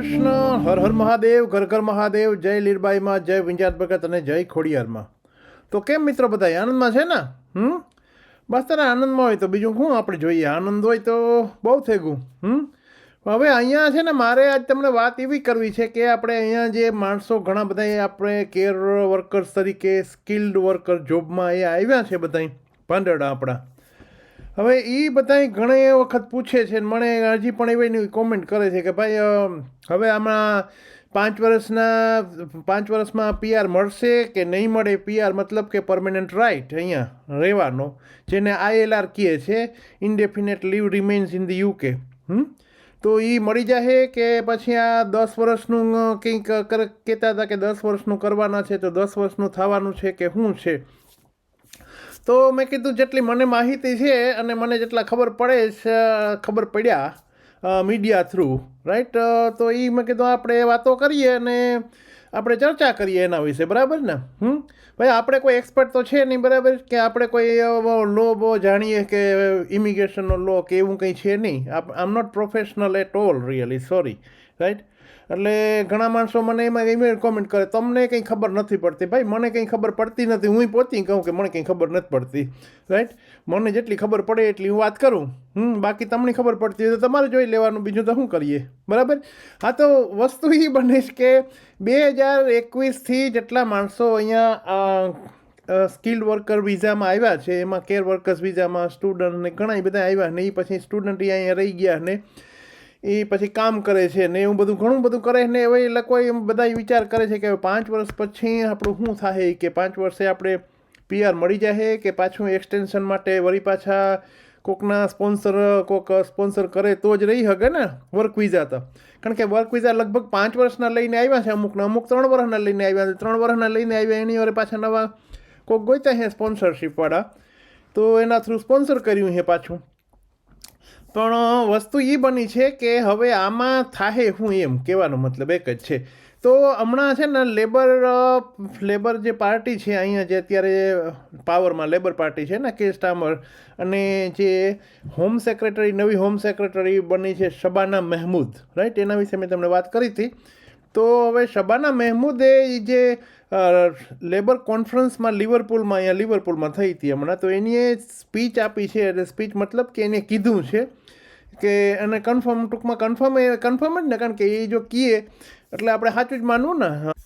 કૃષ્ણ, હર હર મહાદેવ, ઘર ઘર મહાદેવ, જય લીરબાઈમાં, જય વિંજાત ભગત અને જય ખોડિયારમાં. તો કેમ મિત્રો બધા આનંદમાં છે ને? હમ? બસ તારે આનંદમાં હોય તો બીજું શું આપણે જોઈએ? આનંદ હોય તો બહુ થઈ ગયું. હમ? હવે અહીંયા છે ને મારે આજ તમને વાત એવી કરવી છે કે આપણે અહીંયા જે માણસો ઘણા બધા આપણે કેર વર્કર્સ તરીકે સ્કિલ્ડ વર્કર જોબમાં એ આવ્યા છે બધા પાંદડા આપણા. હવે એ બધાય ઘણા વખત પૂછે છે મને હજી પણ એવી કોમેન્ટ કરે છે કે ભાઈ હવે આમાં પાંચ વર્ષના, પાંચ વર્ષમાં પીઆર મળશે કે નહીં મળે? પીઆર મતલબ કે પરમેનન્ટ રાઇટ અહીંયા રહેવાનો, જેને આઈએલઆર કહે છે indefinite leave remains in the UK hmm? તો એ મળી જશે કે પછી આ દસ વર્ષનું કંઈક કહેતા હતા કે દસ વર્ષનું કરવાના છે, તો દસ વર્ષનું થવાનું છે કે શું છે? તો મેં કીધું જેટલી મને માહિતી છે અને મને જેટલા ખબર પડે છે ખબર પડ્યા મીડિયા થ્રુ રાઈટ તો એ મેં કીધું આપણે વાતો કરીએ અને આપણે ચર્ચા કરીએ એના વિશે, બરાબર ને? હમ? ભાઈ, આપણે કોઈ એક્સપર્ટ તો છે નહીં, બરાબર? કે આપણે કોઈ લો બો જાણીએ કે ઇમિગ્રેશનનો લો કે એવું કંઈ છે નહીં? આમ not professional at all really sorry right એટલે ઘણા માણસો મને એમાં ઈમેલ કોમેન્ટ કરે, તમને કંઈ ખબર નથી પડતી. ભાઈ, મને કંઈ ખબર પડતી નથી. હું પોતે કહું કે, મને કંઈ ખબર નથી પડતી. રાઈટ મને જેટલી ખબર પડે એટલી હું વાત કરું. હમ, બાકી તમને ખબર પડતી હોય તો તમારે જોઈ લેવાનું, બીજું તો શું કરીએ? બરાબર? હા, તો વસ્તુ એ બને છે કે બે હજાર એકવીસથી જેટલા માણસો અહીંયા સ્કિલ્ડ વર્કર વિઝામાં આવ્યા છે, એમાં કેર વર્કર્સ વિઝામાં સ્ટુડન્ટ ને ઘણા બધા આવ્યા ને એ પછી સ્ટુડન્ટ અહીંયા રહી ગયા ને એ પછી કામ કરે છે ને એવું બધું, ઘણું બધું કરે ને હવે એ લોકો એમ બધા વિચાર કરે છે કે હવે પાંચ વર્ષ પછી આપણું શું થાય કે પાંચ વર્ષે આપણે પીઆર મળી જાય કે પાછું એક્સટેન્શન માટે વળી પાછા કોકના સ્પોન્સર કોક સ્પોન્સર કરે તો જ રહી શકે ને વર્ક વિઝા તો. કારણ કે વર્ક વિઝા લગભગ પાંચ વર્ષના લઈને આવ્યા છે અમુકના, અમુક ત્રણ વર્ષના લઈને આવ્યા છે. ત્રણ વર્ષના લઈને આવ્યા એની વરે પાછા નવા કોક ગોઈતા છે સ્પોન્સરશીપવાળા તો એના થ્રુ સ્પોન્સર કર્યું છે પાછું. પણ વસ્તુ એ બની છે કે હવે આમાં થાહે હું એમ, કહેવાનો મતલબ એક જ છે. તો હમણાં છે ને લેબર લેબર જે પાર્ટી છે, અહીંયા જે અત્યારે પાવરમાં લેબર પાર્ટી છે ને કે સ્ટામર અને જે હોમ સેક્રેટરી, નવી હોમ સેક્રેટરી બની છે, શબાના મહેમૂદ, રાઈટ? એના વિશે મેં તમને વાત કરી હતી. તો હવે શબાના મહેમૂદે જે લેબર કોન્ફરન્સમાં લિવરપુલમાં અહીંયા લિવરપુલમાં થઈ હતી હમણાં તો એની સ્પીચ આપી છે એટલે સ્પીચ મતલબ કે એને કીધું છે કે અને કન્ફર્મ ટૂંકમાં કન્ફર્મ એ કન્ફર્મ જ ને કારણ કે એ જો કીએ એટલે આપણે સાચું જ માનવું ને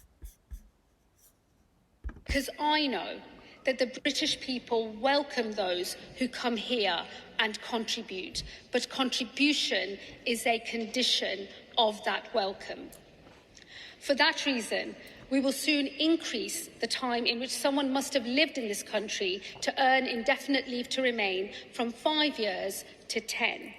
Because I know that the British people welcome those who come here and contribute, but contribution is a condition of that welcome. For that reason, we will soon increase the time in which someone must have lived in this country to earn indefinite leave to remain from five years to ten.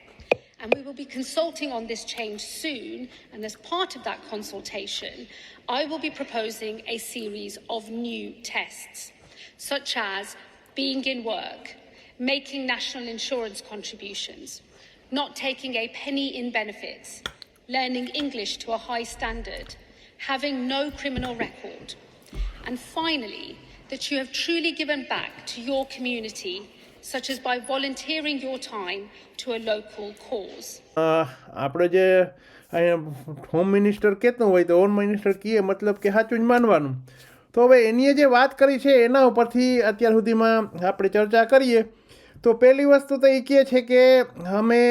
And we will be consulting on this change soon. And as part of that consultation, I will be proposing a series of new tests, such as being in work, making national insurance contributions, not taking a penny in benefits, learning English to a high standard, having no criminal record, and finally, that you have truly given back to your community, such as by volunteering your time to a local cause. આપણે જે અહીંયા home minister કહેતું હોય તો home minister કહીએ મતલબ કે સાચું જ માનવાનું તો હવે એની જે વાત કરી છે એના ઉપરથી અત્યાર સુધીમાં આપણે ચર્ચા કરીએ તો પહેલી વસ્તુ તો એ કહે છે કે અમે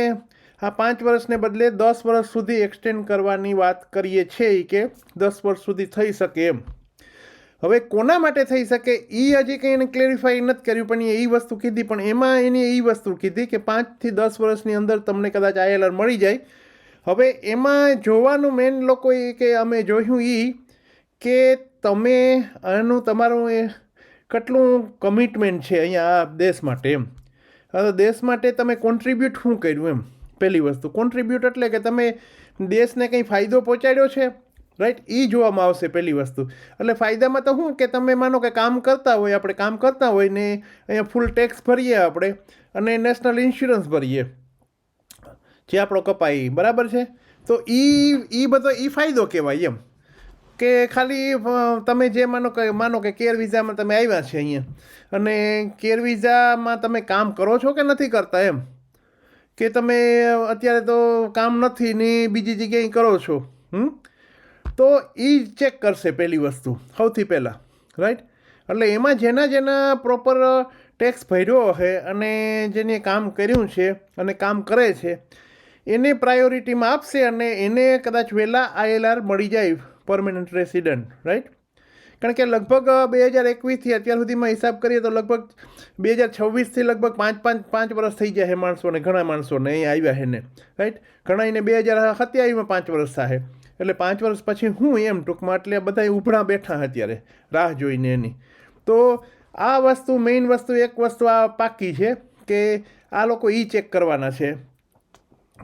આ પાંચ વર્ષને બદલે દસ વર્ષ સુધી એક્સટેન્ડ કરવાની વાત કરીએ છીએ કે દસ વર્ષ સુધી થઈ શકે એમ. હવે કોના માટે થઈ શકે? એ હજી કંઈ એને ક્લેરિફાઈ નથી કર્યું, પણ એ વસ્તુ કીધી. પણ એમાં એની એ વસ્તુ કીધી કે પાંચથી દસ વર્ષની અંદર તમને કદાચ આઈએલઆર મળી જાય. હવે એમાં જોવાનું મેન લોકો એ કે અમે જોયું એ કે તમે આનું તમારું એ કેટલું કમિટમેન્ટ છે અહીંયા આ દેશ માટે એમ. દેશ માટે તમે કોન્ટ્રીબ્યુટ શું કર્યું એમ? પહેલી વસ્તુ. કોન્ટ્રીબ્યુટ એટલે કે તમે દેશને કંઈ ફાયદો પહોંચાડ્યો છે રાઈટ એ જોવામાં આવશે પહેલી વસ્તુ. એટલે ફાયદામાં તો શું કે તમે માનો કે કામ કરતા હોય, આપણે કામ કરતા હોય ને અહીંયા ફૂલ ટેક્સ ભરીએ આપણે અને નેશનલ ઇન્સ્યોરન્સ ભરીએ, જે આપણો કપાય બરાબર છે? તો એ એ બધો એ ફાયદો કહેવાય એમ. કે ખાલી તમે જે માનો કે માનો કે કેર વિઝામાં તમે આવ્યા છે અહીંયા, અને કેર વિઝામાં તમે કામ કરો છો કે નથી કરતા એમ? કે તમે અત્યારે તો કામ નથી ને બીજી જગ્યાએ કરો છો, હમ? તો એ ચેક કરશે પહેલી વસ્તુ, સૌથી પહેલાં રાઈટ એટલે એમાં જેના જેના પ્રોપર ટેક્સ ભર્યો હશે અને જેને કામ કર્યું છે અને કામ કરે છે, એને પ્રાયોરિટીમાં આપશે અને એને કદાચ વહેલા આઈએલઆર મળી જાય પરમેનન્ટ રેસિડન્ટ રાઈટ કારણ કે લગભગ બે હજાર એકવીસથી અત્યાર સુધીમાં હિસાબ કરીએ તો લગભગ બે હજાર છવ્વીસથી લગભગ પાંચ પાંચ પાંચ વર્ષ થઈ જાય છે માણસોને, ઘણા માણસોને અહીં આવ્યા છે ને રાઈટ ઘણા એને બે હજાર સત્યાવીસમાં પાંચ વર્ષ થાય એટલે પાંચ વર્ષ પછી હું એમ ટૂંકમાં એટલે બધા ઉભરા બેઠા અત્યારે, રાહ જોઈને એની. તો આ વસ્તુ મેઇન વસ્તુ, એક વસ્તુ આ પાકી છે કે આ લોકો એ ચેક કરવાના છે.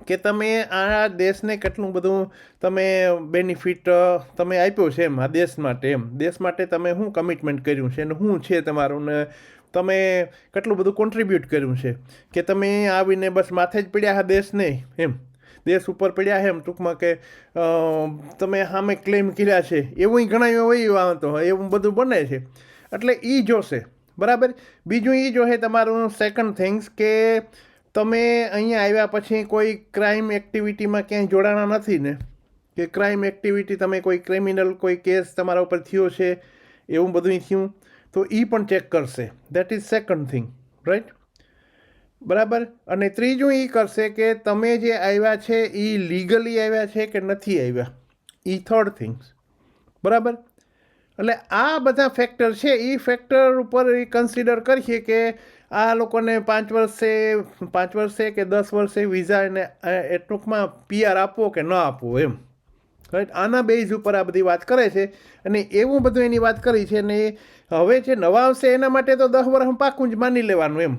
કે તમે આ દેશને કેટલું બધું તમે બેનિફિટ તમે આપ્યો છે એમ આ દેશ માટે એમ. દેશ માટે તમે શું કમિટમેન્ટ કર્યું છે અને શું છે તમારું ને તમે કેટલું બધું કોન્ટ્રીબ્યુટ કર્યું છે? કે તમે આવીને બસ માથે જ પડ્યા આ દેશ નહીં એમ. દેશ ઉપર પડ્યા એમ ટૂંકમાં કે તમે સામે ક્લેમ કર્યા છે. એવું ઘણા હોય તો એવું બધું બને છે. એટલે એ જોશે. બરાબર? બીજું એ જોશે તમારું સેકન્ડ થિંગ્સ કે તમે અહીંયા આવ્યા પછી કોઈ ક્રાઇમ એક્ટિવિટીમાં ક્યાંય જોડાણા નથી ને? કે ક્રાઇમ એક્ટિવિટી તમે કોઈ ક્રિમિનલ કોઈ કેસ તમારા ઉપર થયો છે, એવું બધું થયું, તો એ પણ ચેક કરશે. That is second thing right બરાબર? અને ત્રીજું એ કરશે કે તમે જે આવ્યા છે એ લીગલી આવ્યા છે કે નથી આવ્યા? એ થર્ડ થિંગ્સ બરાબર? એટલે આ બધા ફેક્ટર છે એ ફેક્ટર ઉપર કન્સિડર કરીએ કે આ લોકોને પાંચ વર્ષે પાંચ વર્ષે કે દસ વર્ષે વિઝા એને, એ, ટૂંકમાં પીઆર આપવો કે ન આપવો એમ. રાઈટ આના બેઝ ઉપર આ બધી વાત કરે છે અને એવું બધું એની વાત કરી છે અને હવે જે નવા આવશે એના માટે તો દસ વર્ષ પાકું જ માની લેવાનું એમ.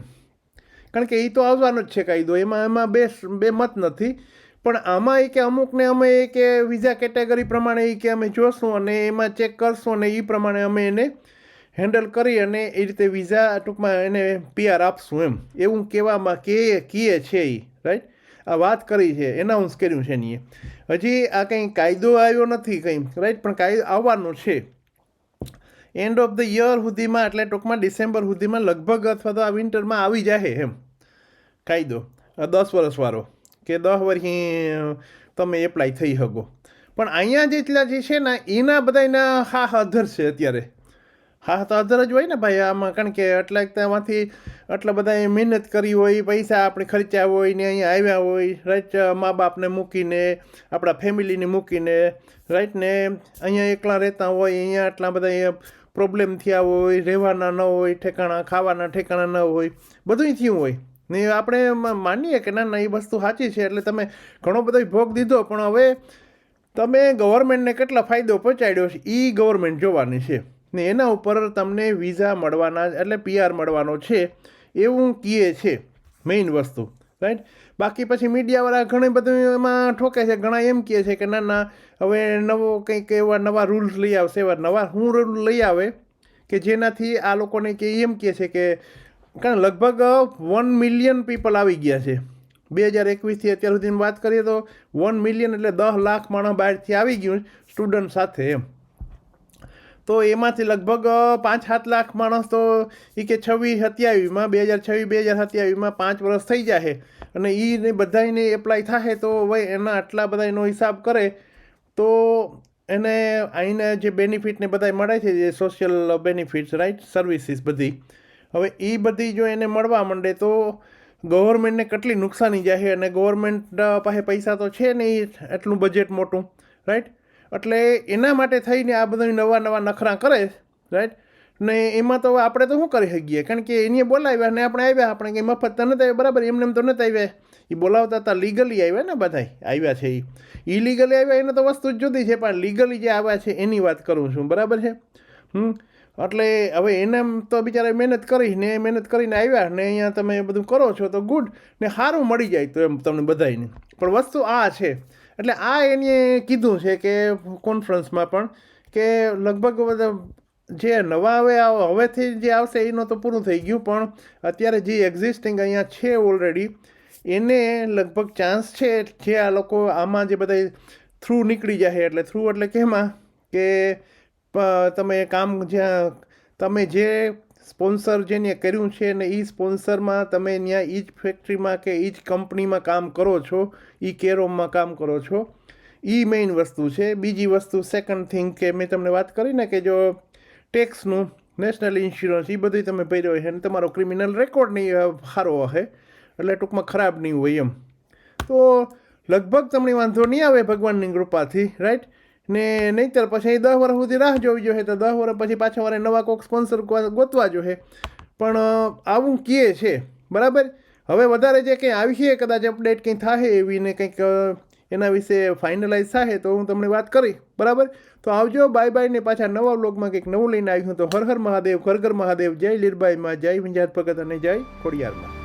કારણ કે એ તો આવવાનો જ છે કાયદો. એમાં એમાં બે બે મત નથી. પણ આમાં એ કે અમુકને અમે એ કે વિઝા કેટેગરી પ્રમાણે એ કે અમે જોશું અને એમાં ચેક કરશું અને એ પ્રમાણે અમે એને હેન્ડલ કરી અને એ રીતે વિઝા ટૂંકમાં એને પીઆર આપશું એમ. એવું કહેવામાં કે, કીએ છે એ રાઈટ આ વાત કરી છે એનાઉન્સ કર્યું છે એ હજી આ કંઈ કાયદો આવ્યો નથી કંઈ રાઈટ પણ કાયદો આવવાનો છે. એન્ડ ઓફ ધ યર સુધીમાં, એટલે ટૂંકમાં ડિસેમ્બર સુધીમાં લગભગ અથવા તો આ વિન્ટરમાં આવી જાય એમ કાયદો. દસ વર્ષવાળો, કે દસ વર્ષથી તમે એપ્લાય થઈ શકો. પણ અહીંયા જેટલા જે છે ને, એના બધાના હા હા અધર છે અત્યારે. હા તો અધર જ હોય ને ભાઈ આમાં, કારણ કે એટલા તેમાંથી આટલા બધા મહેનત કરી હોય પૈસા આપણે ખર્ચ્યા હોય ને અહીંયા આવ્યા હોય રાઈટ મા બાપને મૂકીને, આપણા ફેમિલીને મૂકીને રાઈટ ને અહીંયા એકલા રહેતા હોય, અહીંયા આટલા બધા પ્રોબ્લેમ થયા હોય, રહેવાના ન હોય, ઠેકાણા, ખાવાના ઠેકાણા ન હોય બધું થયું હોય. ને આપણે માનીએ કે ના ના, એ વસ્તુ સાચી છે, એટલે તમે ઘણો બધો ભોગ દીધો, પણ હવે તમે ગવર્મેન્ટને કેટલા ફાયદો પહોંચાડ્યો છે એ ગવર્મેન્ટ જોવાની છે. ને એના ઉપર તમને વિઝા મળવાના એટલે પીઆર મળવાનો છે, એવું કહે છે મેઇન વસ્તુ રાઈટ બાકી પછી મીડિયાવાળા ઘણી બધું એમાં ઠોકે છે, ઘણા એમ કહે છે કે ના ના, હવે નવો કંઈક એવા નવા રૂલ્સ લઈ આવશે, એવા નવા શું રૂલ લઈ આવે કે જેનાથી આ લોકોને કે એમ કહે છે કે કારણ લગભગ વન મિલિયન પીપલ આવી ગયા છે. બે હજાર એકવીસથી અત્યાર સુધીની વાત કરીએ તો વન મિલિયન એટલે દસ લાખ માણસ બહારથી આવી ગયું સ્ટુડન્ટ સાથે એમ. તો એમાંથી લગભગ પાંચ સાત લાખ માણસ તો એ કે છવ્વીસ સત્યાવીસમાં, બે હજાર છવ્વીસ, બે હજાર સત્યાવીસમાં પાંચ વર્ષ થઈ જશે અને એને બધાને એપ્લાય થાય તો ભાઈ એના આટલા બધા એનો હિસાબ કરે. તો એને અહીંના જે બેનિફિટ ને બધા મળે છે, જે સોશિયલ બેનિફિટ્સ રાઈટ સર્વિસીસ બધી. હવે એ બધી જો એને મળવા માંડે તો ગવર્મેન્ટને કેટલી નુકસાની જાય અને ગવર્મેન્ટ પાસે પૈસા તો છે નહીં એટલું બજેટ મોટું રાઈટ એટલે એના માટે થઈને આ બધા નવા નવા નખરા કરે રાઈટ ને એમાં તો આપણે તો શું કરી શકીએ? કારણ કે એને બોલાવ્યા ને આપણે આવ્યા, આપણે કંઈ મફત તો નથી આવ્યા. બરાબર, એમને એમ તો નથી આવ્યા. એ બોલાવતા હતા લીગલી આવ્યા ને બધા આવ્યા છે એ ઇલીગલી આવ્યા, એને તો વસ્તુ જ જુદી છે, પણ લીગલી જે આવ્યા છે, એની વાત કરું છું, બરાબર છે? હમ? એટલે હવે એને તો બિચારા મહેનત કરી ને, મહેનત કરીને આવ્યા ને અહીંયા તમે બધું કરો છો તો ગુડ ને સારું મળી જાય તો એમ તમને બધાને પણ વસ્તુ આ છે એટલે આ એને કીધું છે કે કોન્ફરન્સમાં પણ કે લગભગ બધા જે નવા હવે હવેથી જે આવશે એનું તો પૂરું થઈ ગયું, પણ અત્યારે જે એક્ઝિસ્ટિંગ અહીંયા છે ઓલરેડી એને લગભગ ચાન્સ છે જે આ લોકો આમાં જે બધા થ્રુ નીકળી જાય એટલે થ્રુ એટલે કેમાં કે તમે કામ જ્યાં, તમે જે સ્પોન્સર જેને કર્યું છે ને એ સ્પોન્સરમાં તમે ત્યાં એ જ ફેક્ટરીમાં કે એ જ કંપનીમાં કામ કરો છો એ કેરોમમાં કામ કરો છો એ મેઇન વસ્તુ છે. બીજી વસ્તુ સેકન્ડ થિંગ કે મેં તમને વાત કરી ને કે જો ટેક્સનું નેશનલ ઇન્સ્યોરન્સ એ બધું તમે ભર્યો હોય અને તમારો ક્રિમિનલ રેકોર્ડ નહીં સારો હશે. એટલે ટૂંકમાં ખરાબ નહીં હોય એમ. તો લગભગ તમને વાંધો નહીં આવે ભગવાનની કૃપાથી રાઈટ ને નહીંતર પછી દસ વર્ષ સુધી રાહ જોવી જોઈએ તો દસ વર્ષ પછી પાછા વારે નવા કોક સ્પોન્સર ગોતવા જોઈએ પણ આવું કહે છે. બરાબર? હવે વધારે જે કંઈ આવી છે, કદાચ અપડેટ કંઈ થાય એવી ને કંઈક એના વિશે ફાઇનલાઇઝ થાય તો હું તમને વાત કરી. બરાબર? તો આવજો બાય બાય ને પાછા નવા બ્લોગમાં કંઈક નવું લઈને આવ્યું તો હર હર મહાદેવ, ઘર ઘર મહાદેવ, જય લીરબાઈમાં, જય વિંજાત ભગત અને જય ખોડિયારમાં.